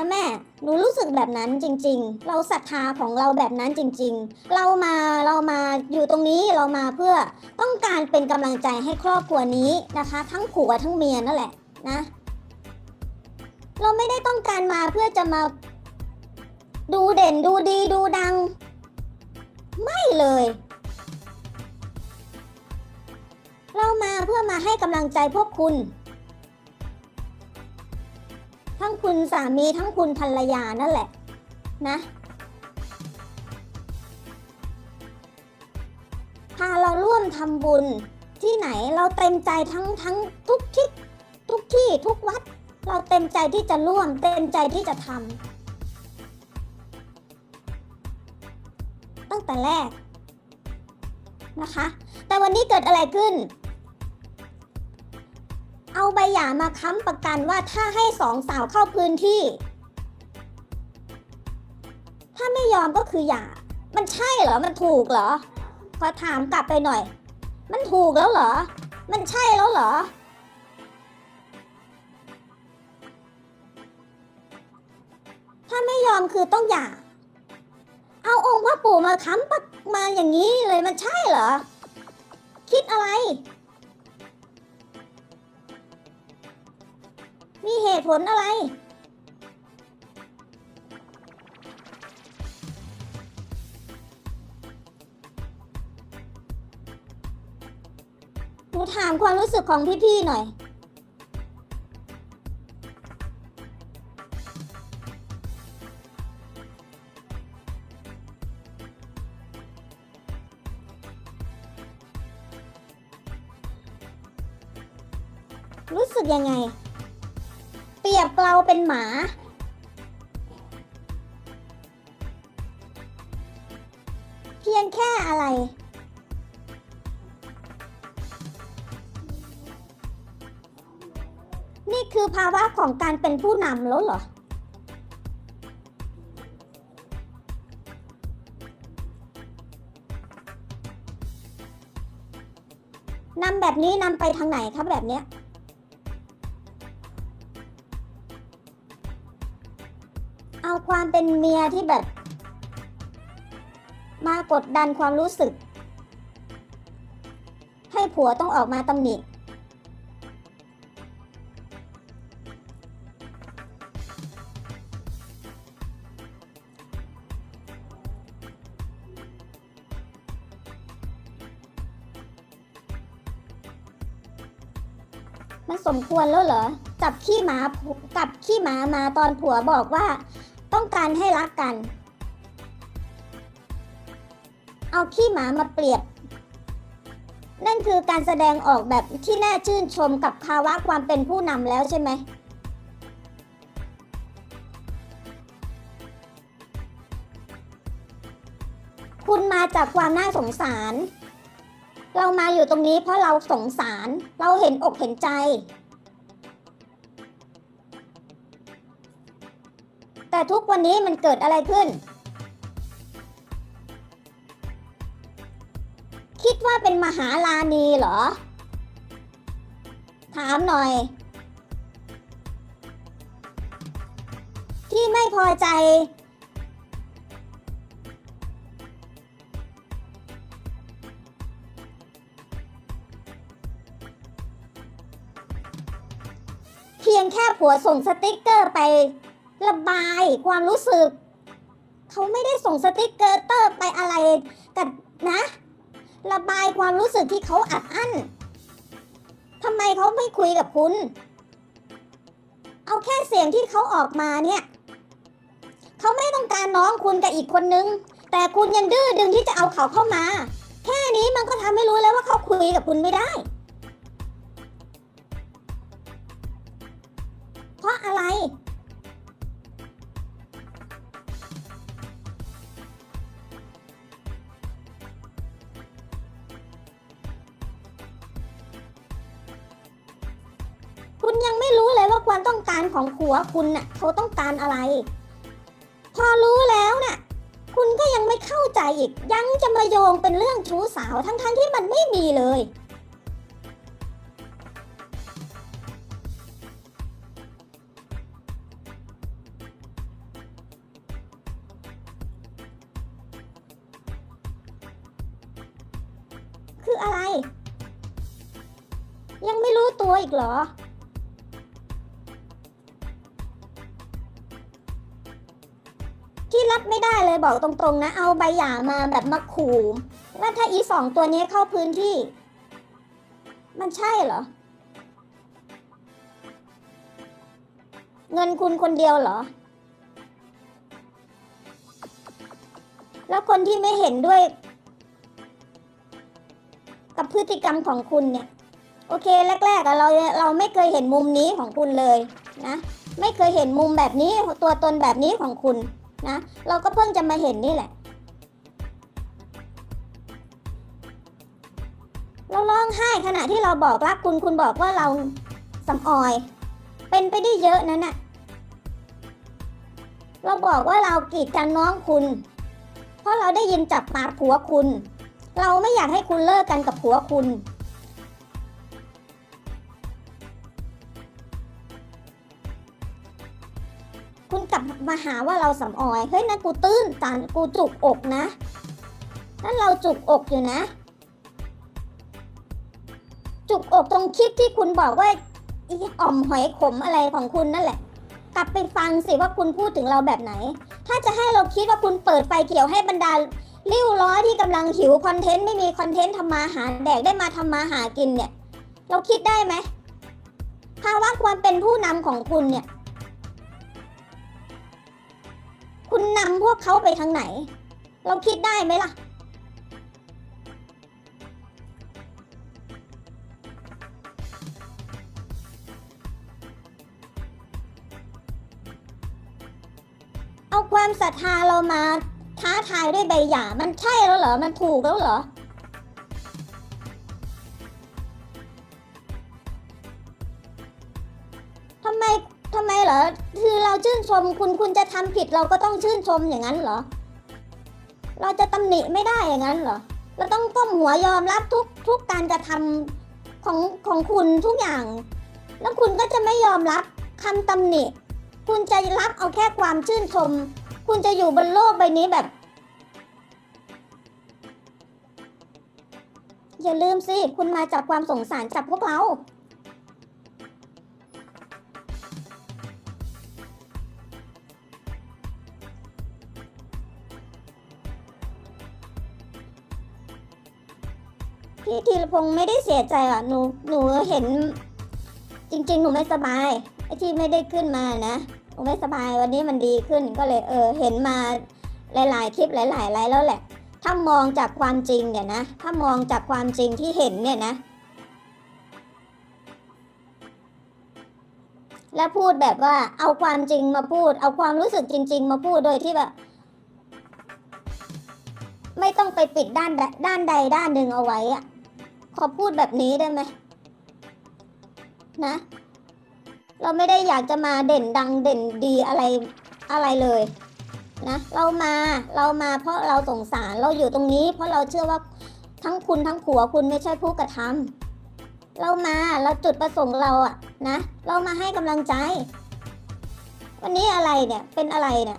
นะแม่ หนูรู้สึกแบบนั้นจริง ๆ เราศรัทธาของเราแบบนั้นจริง ๆ เรามาเรามาอยู่ตรงนี้เรามาเพื่อต้องการเป็นกำลังใจให้ครอบครัวนี้นะคะ ทั้งผัวทั้งเมียนั่นแหละนะ เราไม่ได้ต้องการมาเพื่อจะมาดูเด่นดูดีดูดัง ไม่เลย เรามาเพื่อมาให้กำลังใจพวกคุณ ทั้งคุณสามีทั้งคุณภรรยานั่นแหละนะพาเราร่วมทำบุญที่ไหนเราเต็มใจทั้งทั้งทุกที่ทุกที่ทุกวัด เราเต็มใจที่จะร่วม เต็มใจที่จะทำตั้งแต่แรกนะคะ แต่วันนี้เกิดอะไรขึ้น เอาใบหย่ามาค้ำประกันว่าถ้าให้สองสาวเข้าพื้นที่ ถ้าไม่ยอมก็คือหย่า มันใช่เหรอ มันถูกเหรอ ขอถามกลับไปหน่อย มันถูกแล้วเหรอ มันใช่แล้วเหรอ ถ้าไม่ยอมคือต้องหย่า เอาองค์พระปู่มาค้ำประมาอย่างนี้เลยมันใช่เหรอ คิดอะไร มีเหตุผลอะไร หนูถามความรู้สึกของพี่ๆหน่อย เปรียบเราเป็นหมา เพียงแค่อะไร นี่คือภาวะของการเป็นผู้นำแล้วเหรอนำแบบนี้นำไปทางไหนครับแบบเนี้ย เอาความเป็นเมียที่แบบ มากดดันความรู้สึก ให้ผัวต้องออกมาตำหนิมันสมควรแล้วเหรอ จับขี้หมากับขี้หมามาตอนผัวบอกว่า ต้องการให้รักกัน เอาขี้หมามาเปรียบ นั่นคือการแสดงออกแบบที่น่าชื่นชมกับภาวะความเป็นผู้นำแล้วใช่ไหมคุณมาจากความน่าสงสาร เรามาอยู่ตรงนี้เพราะเราสงสาร เราเห็นอกเห็นใจ แต่ทุกวันนี้มันเกิดอะไรขึ้น คิดว่าเป็นมหาลานีเหรอ ถามหน่อย ที่ไม่พอใจ เพียงแค่ผัวส่งสติกเกอร์ไป ระบายความรู้สึก เขาไม่ได้ส่งสติกเกอร์เตอร์ไปอะไรกันนะ ระบายความรู้สึกที่เขาอัดอั้นทำไมเขาไม่คุยกับคุณ เอาแค่เสียงที่เขาออกมาเนี่ยเขาไม่ต้องการน้องคุณกับอีกคนนึง แต่คุณยังดื้อดึงที่จะเอาเขาเข้ามา แค่นี้มันก็ทำให้รู้แล้วว่าเขาคุยกับคุณไม่ได้ เพราะอะไร คุณยังไม่รู้เลยว่าความต้องการของผัวคุณน่ะเขาต้องการอะไร พอรู้แล้วน่ะ คุณก็ยังไม่เข้าใจอีก ยังจะมาโยงเป็นเรื่องชู้สาวทั้งๆทที่มันไม่มีเลย คืออะไร ยังไม่รู้ตัวอีกเหรอ เลยบอกตรงๆนะ เอาใบหย่ามาแบบมาขู่ว่าถ้าอีสองตัวนี้เข้าพื้นที่ มันใช่เหรอ เงินคุณคนเดียวเหรอ แล้วคนที่ไม่เห็นด้วย กับพฤติกรรมของคุณเนี่ย โอเคแรกๆเราเราไม่เคยเห็นมุมนี้ของคุณเลยนะ ไม่เคยเห็นมุมแบบนี้ตัวตนแบบนี้ของคุณ นะ เราก็เพิ่งจะมาเห็นนี่แหละ เราร้องไห้ขณะที่เราบอกรักคุณคุณบอกว่าเราสำออย เป็นไปได้เยอะนั่นน่ะ เราบอกว่าเรากีดกันน้องคุณ เพราะเราได้ยินจับปากผัวคุณ เราไม่อยากให้คุณเลิกกันกับผัวคุณ มาหาว่าเราสำออยเฮ้ยนะกูตื้นตันกูจุกอกนะนั่นเราจุกอกอยู่นะ จุกอกตรงคลิปที่คุณบอกว่าอีอ่อมหอยขมอะไรของคุณนั่นแหละ กลับไปฟังสิว่าคุณพูดถึงเราแบบไหน ถ้าจะให้เราคิดว่าคุณเปิดไฟเขียวให้บรรดาริ้วล้อที่กำลังหิวคอนเทนต์ไม่มีคอนเทนต์ทำมาหาแดกได้มาทำมาหากินเนี่ย เราคิดได้ไหมภาวะความเป็นผู้นำของคุณเนี่ย คุณนำพวกเขาไปทางไหน เราคิดได้ไหมล่ะ เอาความศรัทธาเรามาท้าทายด้วยใบหย่ามันใช่แล้วเหรอ มันถูกแล้วเหรอทำไม ทำไมเหรอ คือเราชื่นชมคุณคุณจะทำผิดเราก็ต้องชื่นชมอย่างนั้นเหรอ เราจะตำหนิไม่ได้อย่างนั้นเหรอ เราต้องก้มหัวยอมรับทุกทุกการกระทำของของคุณทุกอย่าง แล้วคุณก็จะไม่ยอมรับคำตำหนิ คุณจะรับเอาแค่ความชื่นชม คุณจะอยู่บนโลกใบนี้แบบ อย่าลืมสิ คุณมาจากความสงสารจากพวกเรา ธีรพงศ์ไม่ได้เสียใจอะหนูหนูเห็น จริง ๆ หนูไม่สบายไอ้ที่ไม่ได้ขึ้นมานะหนูไม่สบายวันนี้มันดีขึ้นก็เลยเออเห็นมาหลาย ๆ คลิปหลายๆไลฟ์แล้วแหละ ถ้ามองจากความจริงเนี่ยนะถ้ามองจากความจริงที่เห็นเนี่ยนะ แล้วพูดแบบว่าเอาความจริงมาพูด เอาความรู้สึกจริง ๆ มาพูดโดยที่แบบไม่ต้องไปปิดด้านดด้านใดด้านหนึ่งเอาไว้อะ ขอพูดแบบนี้ได้ไหมนะ เราไม่ได้อยากจะมาเด่นดังเด่นดีอะไรอะไรเลยนะเรามาเรามาเพราะเราสงสารเราอยู่ตรงนี้ เพราะเราเชื่อว่าทั้งคุณทั้งผัวคุณไม่ใช่ผู้กระทำเรามาเราจุดประสงค์เราอะนะ เรามาให้กำลังใจ วันนี้อะไรเนี่ยเป็นอะไรเนี่ย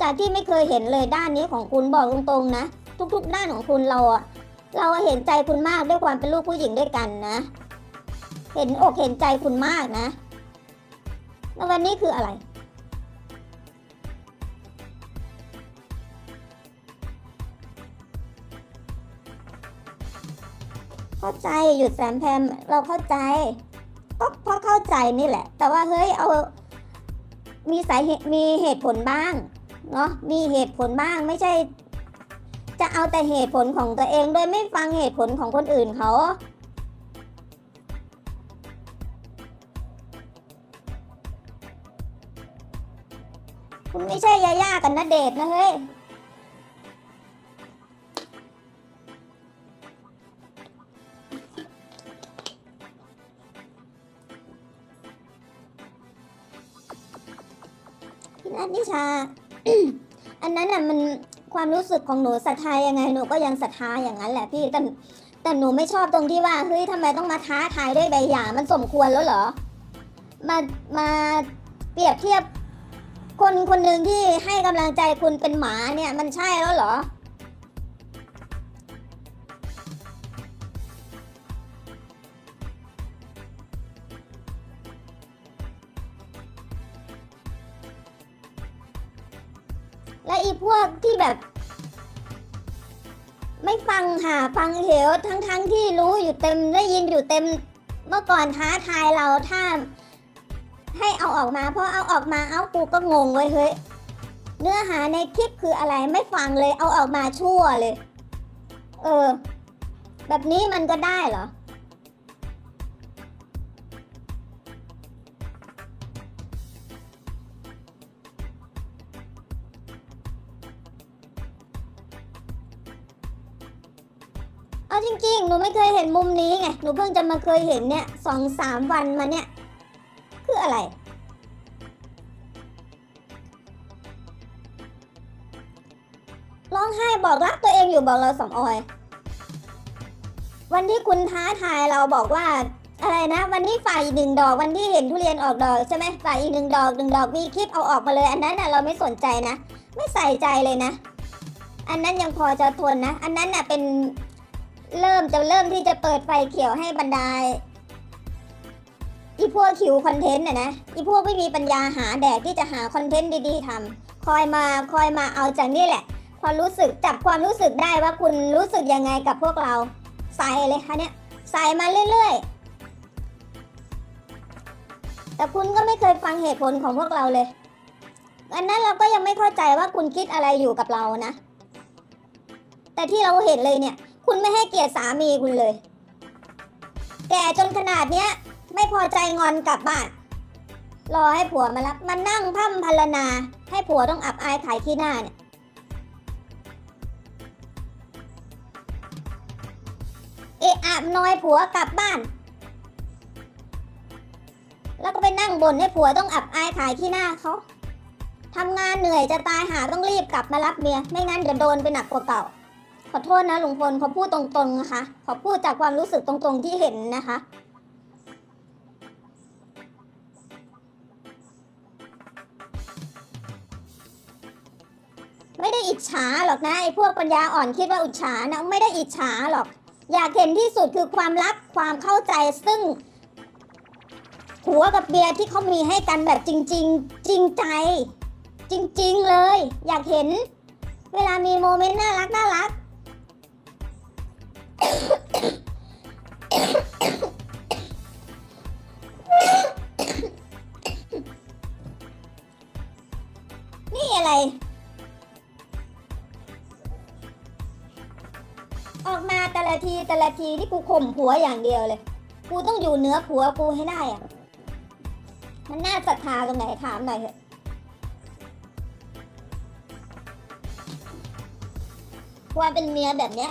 จากที่ไม่เคยเห็นเลยด้านนี้ของคุณบอกตรงๆนะ ทุกๆด้านของคุณเราอะ เราเห็นใจคุณมากด้วยความเป็นลูกผู้หญิงด้วยกันนะ เห็นอกเห็นใจคุณมากนะแล้ววันนี้คืออะไร เข้าใจหยุดแสมแพมเราเข้าใจ ก็เพราะเข้าใจนี่แหละ แต่ว่าเฮ้ยเอา มีสาเหตุมีเหตุผลบ้างเนาะมีเหตุผลบ้างไม่ใช่ จะเอาแต่เหตุผลของตัวเองโดยไม่ฟังเหตุผลของคนอื่นเขา คุณไม่ใช่ยาย่ากันนะเดชนะเฮ้ยพี่นัทนิชาอันนั้นน่ะมัน ความรู้สึกของหนูศรัทธายังไงหนูก็ยังศรัทธาอย่างนั้นแหละพี่แต่แต่หนูไม่ชอบตรงที่ว่าเฮ้ยทำไมต้องมาท้าทายด้วยใบหย่ามันสมควรแล้วเหรอมามาเปรียบเทียบคนคนหนึ่งที่ให้กำลังใจคุณเป็นหมาเนี่ยมันใช่แล้วเหรอ และอีพวกที่แบบ ไม่ฟังหาฟังเหวทั้งทั้งๆที่รู้อยู่เต็มได้ยินอยู่เต็มเมื่อก่อนท้าทายเราถ้าให้เอาออกมาเพราะเอาออกมาเอากูก็งงเว้ยเฮ้ยเนื้อหาในคลิปคืออะไรไม่ฟังเลยเอาออกมาชั่วเลย เออ แบบนี้มันก็ได้เหรอ จริง หนูไม่เคยเห็นมุมนี้ไง หนูเพิ่งจะมาเคยเห็นเนี่ยสองสามวันมาเนี่ย คืออะไร ร้องไห้บอกรักตัวเองอยู่บอกเราสำออย วันที่คุณท้าทายเราบอกว่าอะไรนะ วันที่ฝ่ายหนึ่งดอกวันที่เห็นทุเรียนออกดอกใช่ไหมฝ่ายอีกหนึ่งดอกหนึ่งดอกมีคลิปเอาออกมาเลย อันนั้นน่ะเราไม่สนใจนะ ไม่ใส่ใจเลยนะ อันนั้นยังพอจะทนนะ อันนั้นน่ะเป็น เริ่มจะเริ่มที่จะเปิดไฟเขียวให้บรรดาอีพวกคิวคอนเทนต์น่ะนะอีพวกไม่มีปัญญาหาแดกที่จะหาคอนเทนต์ดีๆทำคอยมาคอยมาเอาจากนี่แหละ พอรู้สึกจับความรู้สึกได้ว่าคุณรู้สึกยังไงกับพวกเราใส่เลยค่ะเนี่ยใส่มาเรื่อยๆ แต่คุณก็ไม่เคยฟังเหตุผลของพวกเราเลยอันนั้นเราก็ยังไม่เข้าใจว่าคุณคิดอะไรอยู่กับเรานะ แต่ที่เราเห็นเลยเนี่ย คุณไม่ให้เกียรติสามีคุณเลย แก่จนขนาดเนี้ย ไม่พอใจงอนกลับบ้าน รอให้ผัวมารับมานั่งพร่ำพรรณนา ให้ผัวต้องอับอายขายขี้หน้าเนี่ยเอะอะน้อยผัวกลับบ้าน แล้วก็ไปนั่งบ่นให้ผัวต้องอับอายขายขี้หน้าเขาทำงานเหนื่อยจะตายหาต้องรีบกลับมารับเมีย ไม่งั้นเดี๋ยวโดนไปหนักกว่าเก่า ขอโทษนะลุงพลขอพูดตรงๆนะคะ ขอพูดจากความรู้สึกตรงๆที่เห็นนะคะ ไม่ได้อิจฉาหรอกนะไอ้พวกปัญญาอ่อนคิดว่าอิจฉานะไม่ได้อิจฉาหรอก อยากเห็นที่สุดคือความรักความเข้าใจซึ่งหัวกับเบียร์ที่เขามีให้กันแบบจริง ๆ จริงใจ จริง ๆ เลย อยากเห็น เวลามีโมเมนต์น่ารักน่ารัก นี่อะไร ออกมาแต่ละทีแต่ละทีที่กูข่มผัวอย่างเดียวเลย กูต้องอยู่เหนือผัวกูให้ได้อะมันน่าศรัทธาตรงไหนถามหน่อยเถอะความเป็นเมียแบบเนี้ย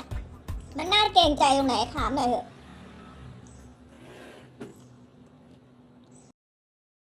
มันน่าเกรงใจตรงไหนถามหน่อยเถอะ